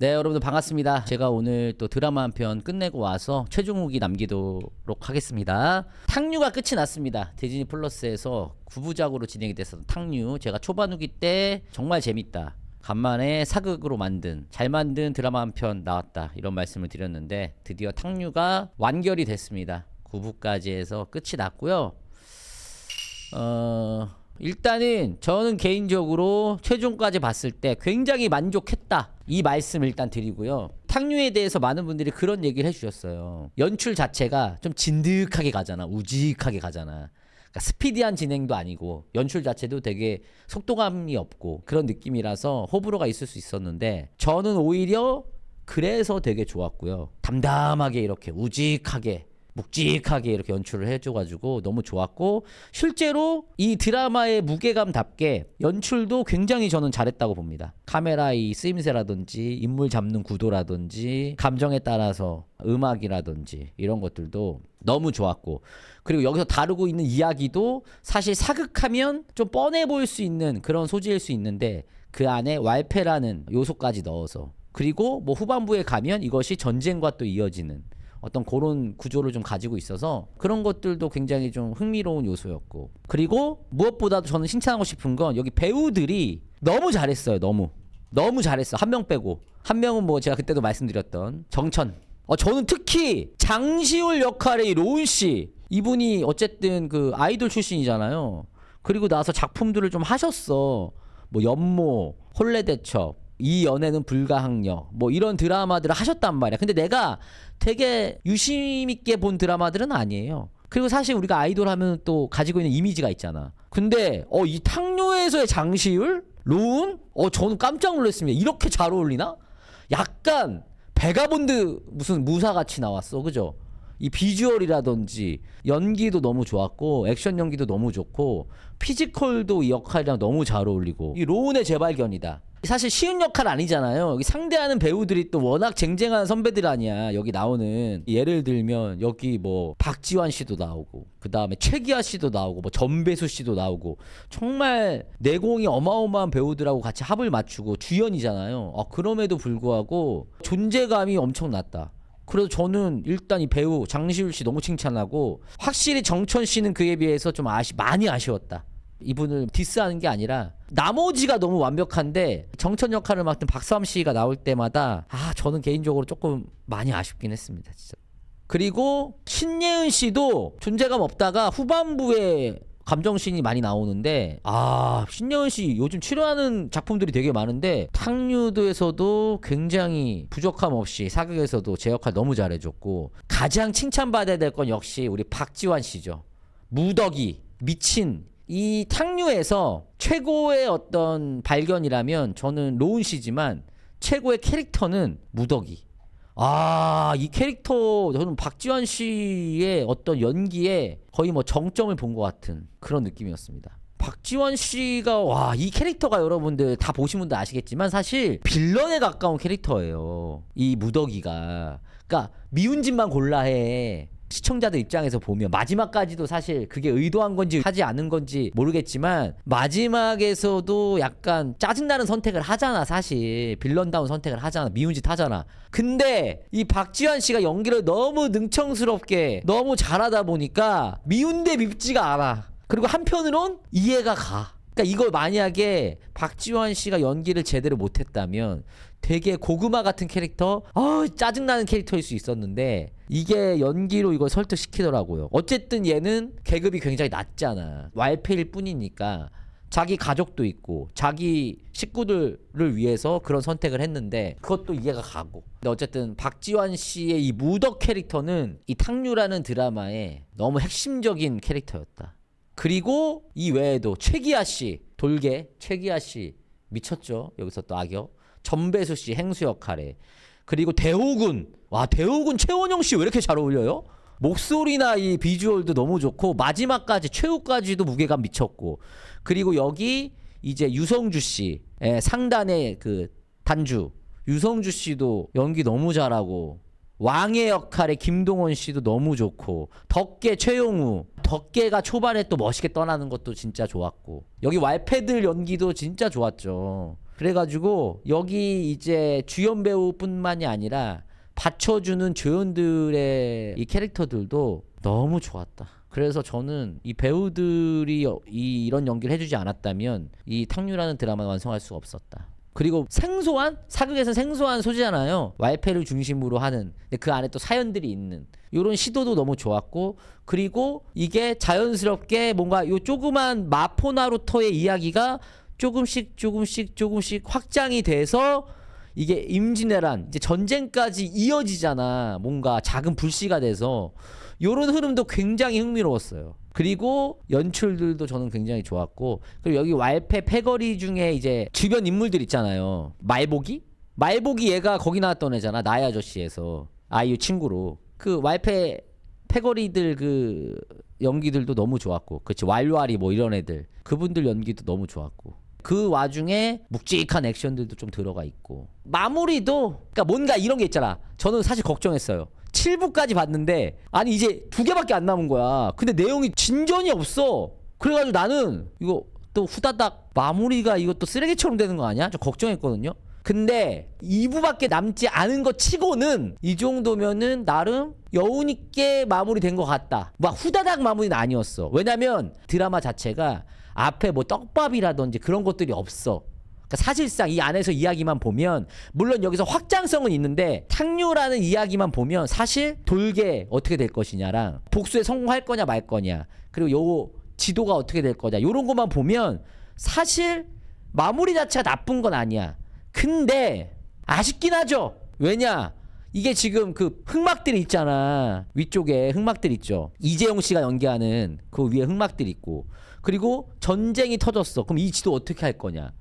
네, 여러분들 반갑습니다. 제가 오늘 또 드라마 한 편 끝내고 와서 최종 후기 남기도록 하겠습니다. 탕류가 끝이 났습니다. 디즈니 플러스에서 9부작으로 진행이 됐었던 탕류. 제가 초반 후기 때 정말 재밌다. 간만에 사극으로 만든 잘 만든 드라마 한 편 나왔다 이런 말씀을 드렸는데 드디어 탕류가 완결이 됐습니다 9부까지 해서 끝이 났고요 어 일단은 저는 개인적으로 최종까지 봤을 때 굉장히 만족했다. 이 말씀 일단 드리고요. 탕류에 대해서 많은 분들이 그런 얘기를 해주셨어요. 연출 자체가 좀 진득하게 가잖아. 우직하게 가잖아. 그러니까 스피디한 진행도 아니고 연출 자체도 되게 속도감이 없고 그런 느낌이라서 호불호가 있을 수 있었는데 저는 오히려 그래서 되게 좋았고요. 담담하게 이렇게 우직하게 묵직하게 이렇게 연출을 해줘가지고 너무 좋았고 실제로 이 드라마의 무게감답게 연출도 굉장히 저는 잘했다고 봅니다. 카메라 이 쓰임새라든지 인물 잡는 구도라든지 감정에 따라서 음악이라든지 이런 것들도 너무 좋았고 그리고 여기서 다루고 있는 이야기도 사실 사극하면 좀 뻔해 보일 수 있는 그런 소지일 수 있는데 그 안에 왈패라는 요소까지 넣어서 그리고 뭐 후반부에 가면 이것이 전쟁과 또 이어지는 어떤 그런 구조를 좀 가지고 있어서 그런 것들도 굉장히 좀 흥미로운 요소였고. 그리고 무엇보다도 저는 칭찬하고 싶은 건 여기 배우들이 너무 잘했어요 너무. 너무 잘했어. 한 명 빼고. 한 명은 뭐 제가 그때도 말씀드렸던 정천. 어 저는 특히 장시울 역할의 이 로운 씨. 이분이 어쨌든 그 아이돌 출신이잖아요. 그리고 나서 작품들을 좀 하셨어. 뭐 연모 혼례대첩 이 연애는 불가항력 뭐 이런 드라마들을 하셨단 말이야. 근데 내가 되게 유심 있게 본 드라마들은 아니에요. 그리고 사실 우리가 아이돌 하면 또 가지고 있는 이미지가 있잖아. 근데 어 이 탕료에서의 장시율, 로운, 어 저는 깜짝 놀랐습니다. 이렇게 잘 어울리나? 약간 베가본드 무슨 무사 같이 나왔어, 그죠? 이 비주얼이라든지 연기도 너무 좋았고 액션 연기도 너무 좋고 피지컬도 이 역할이랑 너무 잘 어울리고 이 로운의 재발견이다. 사실 쉬운 역할 아니잖아요. 여기 상대하는 배우들이 또 워낙 쟁쟁한 선배들 아니야. 여기 나오는 예를 들면 여기 뭐 박지환 씨도 나오고 그 다음에 최기아 씨도 나오고 뭐 전배수 씨도 나오고 정말 내공이 어마어마한 배우들하고 같이 합을 맞추고 주연이잖아요. 아, 그럼에도 불구하고 존재감이 엄청 났다. 그래서 저는 일단 이 배우 장시울 씨 너무 칭찬하고 확실히 정천 씨는 그에 비해서 좀 아쉬 많이 아쉬웠다. 이분을 디스하는 게 아니라 나머지가 너무 완벽한데 정천 역할을 맡은 박수함 씨가 나올 때마다 아 저는 개인적으로 조금 많이 아쉽긴 했습니다 진짜. 그리고 신예은 씨도 존재감 없다가 후반부에 감정신이 많이 나오는데 아 신예은 씨 요즘 출연하는 작품들이 되게 많은데 탕류도에서도 굉장히 부족함 없이 사극에서도 제 역할 너무 잘해줬고 가장 칭찬받아야 될 건 역시 우리 박지환 씨죠. 무덕이 미친 이 탕류에서 최고의 어떤 발견이라면 저는 로운 씨지만 최고의 캐릭터는 무덕이. 아, 이 캐릭터 저는 박지환 씨의 어떤 연기에 거의 뭐 정점을 본 것 같은 그런 느낌이었습니다. 박지원 씨가 와 이 캐릭터가 여러분들 다 보신 분들 아시겠지만 사실 빌런에 가까운 캐릭터예요. 이 무덕이가. 그러니까 미운 짓만 골라 해. 시청자들 입장에서 보면 마지막까지도 사실 그게 의도한 건지 하지 않은 건지 모르겠지만 마지막에서도 약간 짜증나는 선택을 하잖아 사실. 빌런다운 선택을 하잖아 미운 짓 하잖아. 근데 이 박지환 씨가 연기를 너무 능청스럽게 너무 잘하다 보니까 미운데 밉지가 않아. 그리고 한편으론 이해가 가. 그러니까 이걸 만약에 박지원 씨가 연기를 제대로 못했다면 되게 고구마 같은 캐릭터, 어 짜증나는 캐릭터일 수 있었는데 이게 연기로 이걸 설득시키더라고요. 어쨌든 얘는 계급이 굉장히 낮잖아. 왈패일 뿐이니까 자기 가족도 있고 자기 식구들을 위해서 그런 선택을 했는데 그것도 이해가 가고. 근데 어쨌든 박지원 씨의 이 무덕 캐릭터는 이 탕류라는 드라마의 너무 핵심적인 캐릭터였다. 그리고 이 외에도 최기아 씨 돌개 최기아 씨 미쳤죠 여기서 또 악역 전배수 씨 행수 역할에. 그리고 대호군. 와 대호군 최원영 씨 왜 이렇게 잘 어울려요? 목소리나 이 비주얼도 너무 좋고 마지막까지 최후까지도 무게감 미쳤고. 그리고 여기 이제 유성주 씨 예, 상단의 그 단주. 유성주 씨도 연기 너무 잘하고 왕의 역할의 김동원 씨도 너무 좋고 덕계 최용우. 덕계가 초반에 또 멋있게 떠나는 것도 진짜 좋았고. 여기 왈패들 연기도 진짜 좋았죠 그래가지고 여기 이제 주연 배우뿐만이 아니라 받쳐주는 조연들의 이 캐릭터들도 너무 좋았다. 그래서 저는 이 배우들이 이 이런 연기를 해주지 않았다면 이 탕류라는 드라마를 완성할 수가 없었다. 그리고 생소한 사극에서 생소한 소재잖아요. 왈패를 중심으로 하는 근데 그 안에 또 사연들이 있는 이런 시도도 너무 좋았고 그리고 이게 자연스럽게 뭔가 요 조그만 마포나루토의 이야기가 조금씩 조금씩 조금씩 확장이 돼서 이게 임진왜란 이제 전쟁까지 이어지잖아. 뭔가 작은 불씨가 돼서 요런 흐름도 굉장히 흥미로웠어요. 그리고 연출들도 저는 굉장히 좋았고 그리고 여기 왈패 패거리 중에 이제 주변 인물들 있잖아요. 말보기? 말보기 얘가 거기 나왔던 애잖아. 나의 아저씨에서 아이유 친구로 그 왈패 패거리들 그 연기들도 너무 좋았고 그치 왈왈이 뭐 이런 애들 그분들 연기도 너무 좋았고 그 와중에 묵직한 액션들도 좀 들어가 있고. 마무리도 그러니까 뭔가 이런 게 있잖아. 저는 사실 걱정했어요. 7부까지 봤는데 아니 이제 두 개밖에 안 남은 거야. 근데 내용이 진전이 없어. 그래가지고 나는 이거 또 후다닥 마무리가 이것도 쓰레기처럼 되는 거 아니야? 좀 걱정했거든요 근데 2부밖에 남지 않은 것 치고는 이 정도면은 나름 여운 있게 마무리된 것 같다. 막 후다닥 마무리는 아니었어. 왜냐면 드라마 자체가 앞에 뭐 떡밥이라든지 그런 것들이 없어. 그러니까 사실상 이 안에서 이야기만 보면 물론 여기서 확장성은 있는데 탕류라는 이야기만 보면 사실 돌게 어떻게 될 것이냐랑 복수에 성공할 거냐 말 거냐 그리고 요 지도가 어떻게 될 거냐 요런 것만 보면 사실 마무리 자체가 나쁜 건 아니야. 근데 아쉽긴 하죠. 왜냐? 이게 지금 그 흑막들 이 있잖아. 위쪽에 흑막들 있죠. 이재용 씨가 연기하는 그 위에 흑막들 있고. 그리고 전쟁이 터졌어. 그럼 이 지도 어떻게 할 거냐?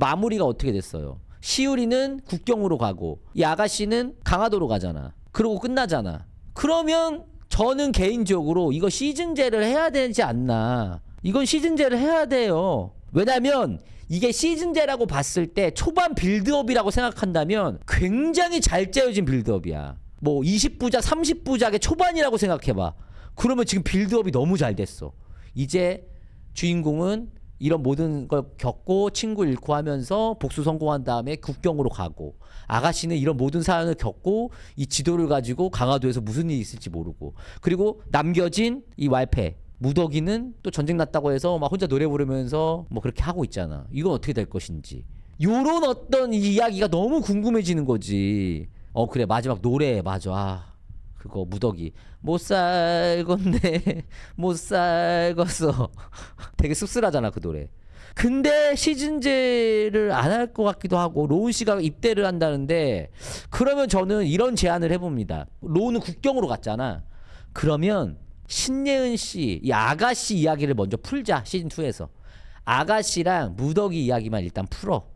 마무리가 어떻게 됐어요? 시우리는 국경으로 가고 이 아가씨는 강화도로 가잖아. 그러고 끝나잖아. 그러면 저는 개인적으로 이거 시즌제를 해야 되지 않나. 이건 시즌제를 해야 돼요. 왜냐면 이게 시즌제라고 봤을 때 초반 빌드업이라고 생각한다면 굉장히 잘 짜여진 빌드업이야. 뭐 20부작, 30부작의 초반이라고 생각해봐. 그러면 지금 빌드업이 너무 잘 됐어. 이제 주인공은 이런 모든 걸 겪고 친구 잃고 하면서 복수 성공한 다음에 국경으로 가고 아가씨는 이런 모든 사연을 겪고 이 지도를 가지고 강화도에서 무슨 일이 있을지 모르고 그리고 남겨진 이 왈패 무더기는 또 전쟁 났다고 해서 막 혼자 노래 부르면서 뭐 그렇게 하고 있잖아. 이건 어떻게 될 것인지. 요런 어떤 이 이야기가 너무 궁금해지는 거지. 어 그래 마지막 노래 맞아. 아, 그거 무더기 못 살겠네 못 살겠어. 되게 씁쓸하잖아 그 노래. 근데 시즌제를 안 할 것 같기도 하고 로운 씨가 입대를 한다는데 그러면 저는 이런 제안을 해봅니다. 로운은 국경으로 갔잖아. 그러면 신예은 씨, 이 아가씨 이야기를 먼저 풀자 시즌 2에서 아가씨랑 무더기 이야기만 일단 풀어.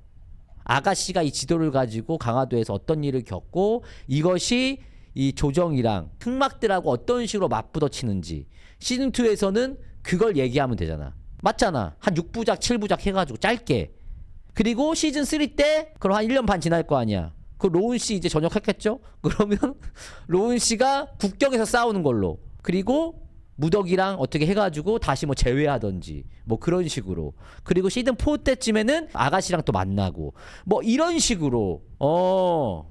아가씨가 이 지도를 가지고 강화도에서 어떤 일을 겪고 이것이 이 조정이랑 흑막들하고 어떤 식으로 맞부딪히는지 시즌 2에서는 그걸 얘기하면 되잖아. 맞잖아. 한 6부작, 7부작 해가지고 짧게. 그리고 시즌 3 때 그럼 한 1년 반 지날 거 아니야. 그 로운 씨 이제 전역했겠죠? 그러면 로운 씨가 국경에서 싸우는 걸로. 그리고 무덕이랑 어떻게 해가지고 다시 뭐 제외하던지 뭐 그런 식으로. 그리고 시즌 4 때쯤에는 아가씨랑 또 만나고 뭐 이런 식으로. 어.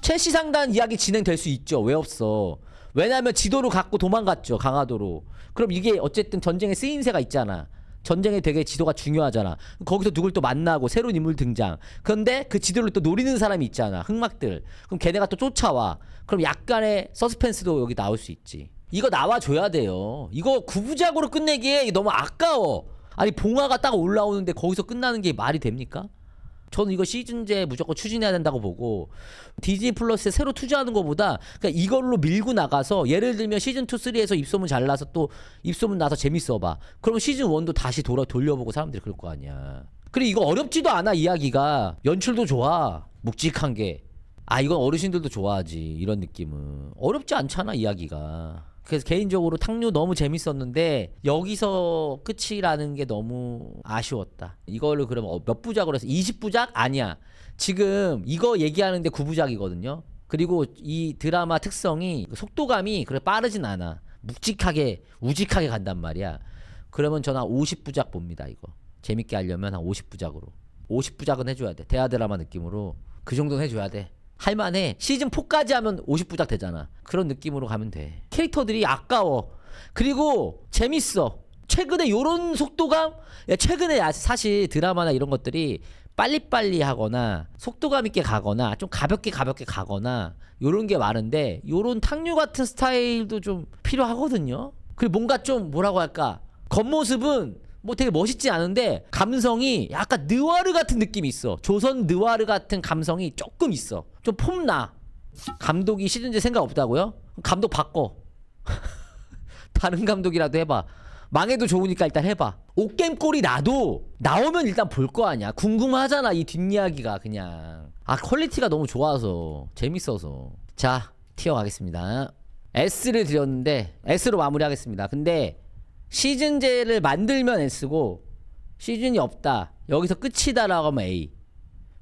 최씨 상단 이야기 진행될 수 있죠. 왜 없어? 왜냐하면 지도를 갖고 도망갔죠 강화도로. 그럼 이게 어쨌든 전쟁의 쓰임새가 있잖아. 전쟁에 되게 지도가 중요하잖아. 거기서 누굴 또 만나고 새로운 인물 등장. 그런데 그 지도를 또 노리는 사람이 있잖아 흑막들. 그럼 걔네가 또 쫓아와. 그럼 약간의 서스펜스도 여기 나올 수 있지 이거 나와줘야 돼요 이거 구부작으로 끝내기에 너무 아까워 아니 봉화가 딱 올라오는데 거기서 끝나는 게 말이 됩니까? 저는 이거 시즌제 무조건 추진해야 된다고 보고 디즈니 플러스에 새로 투자하는 것보다 그냥 이걸로 밀고 나가서 예를 들면 시즌 2, 3에서 입소문 잘 나서 또 입소문 나서 재밌어 봐. 그럼 시즌 1도 다시 돌아 돌려보고 사람들이 그럴 거 아니야. 그리고 이거 어렵지도 않아 이야기가 연출도 좋아 묵직한 게. 아 이건 어르신들도 좋아하지 이런 느낌은 어렵지 않잖아 이야기가. 그래서 개인적으로 탕류 너무 재밌었는데 여기서 끝이라는 게 너무 아쉬웠다. 이거를 그러면 어, 몇 부작으로 해서 20부작 아니야. 지금 이거 얘기하는데 9부작이거든요. 그리고 이 드라마 특성이 속도감이 그래 빠르진 않아. 묵직하게 우직하게 간단 말이야. 그러면 저는 한 50부작 봅니다 이거. 재밌게 하려면 한 50부작으로. 50부작은 해줘야 돼. 대하 드라마 느낌으로 그 정도는 해줘야 돼. 할만해. 시즌 4까지 하면 50부작 되잖아. 그런 느낌으로 가면 돼. 캐릭터들이 아까워. 그리고 재밌어. 최근에 요런 속도감? 야, 최근에 야, 사실 드라마나 이런 것들이 빨리빨리 하거나 속도감 있게 가거나 좀 가볍게 가볍게 가거나 요런 게 많은데 요런 탕류 같은 스타일도 좀 필요하거든요. 그리고 뭔가 좀 뭐라고 할까? 겉모습은 뭐 되게 멋있지 않은데 감성이 약간 느와르 같은 느낌이 있어. 조선 느와르 같은 감성이 조금 있어. 좀 폼나. 감독이 시즌제 생각 없다고요? 감독 바꿔. 다른 감독이라도 해봐. 망해도 좋으니까 일단 해봐. 옷겜 꼴이 나도 나오면 일단 볼 거 아니야. 궁금하잖아 이 뒷이야기가 그냥. 아 퀄리티가 너무 좋아서 재밌어서. 자 티어 가겠습니다. S를 드렸는데 S로 마무리하겠습니다. 근데 시즌제를 만들면 S고 시즌이 없다. 여기서 끝이다라고 하면 A.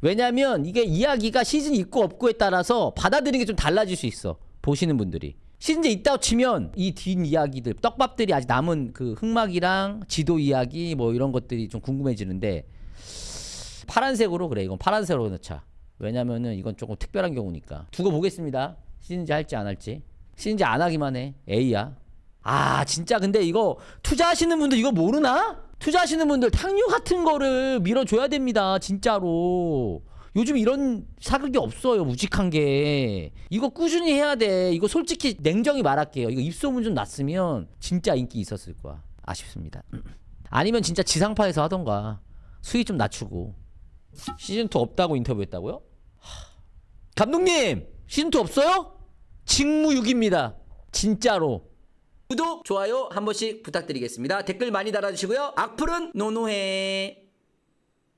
왜냐면 이게 이야기가 시즌이 있고 없고에 따라서 받아들이는 게 좀 달라질 수 있어. 보시는 분들이. 시즌제 있다고 치면 이 뒷 이야기들, 떡밥들이 아직 남은 그 흑막이랑 지도 이야기 뭐 이런 것들이 좀 궁금해지는데 파란색으로 그래. 이건 파란색으로 넣자. 왜냐면은 이건 조금 특별한 경우니까. 두고 보겠습니다. 시즌제 할지 안 할지. 시즌제 안 하기만 해. A야. 아 진짜 근데 이거 투자하시는 분들 이거 모르나? 투자하시는 분들 탕류 같은 거를 밀어줘야 됩니다 진짜로. 요즘 이런 사극이 없어요 무직한 게. 이거 꾸준히 해야 돼. 이거 솔직히 냉정히 말할게요. 이거 입소문 좀 났으면 진짜 인기 있었을 거야. 아쉽습니다. 아니면 진짜 지상파에서 하던가. 수위 좀 낮추고. 시즌2 없다고 인터뷰했다고요? 하, 감독님! 시즌2 없어요? 직무유기입니다. 진짜로 구독, 좋아요 한 번씩 부탁드리겠습니다. 댓글 많이 달아주시고요. 악플은 노노해.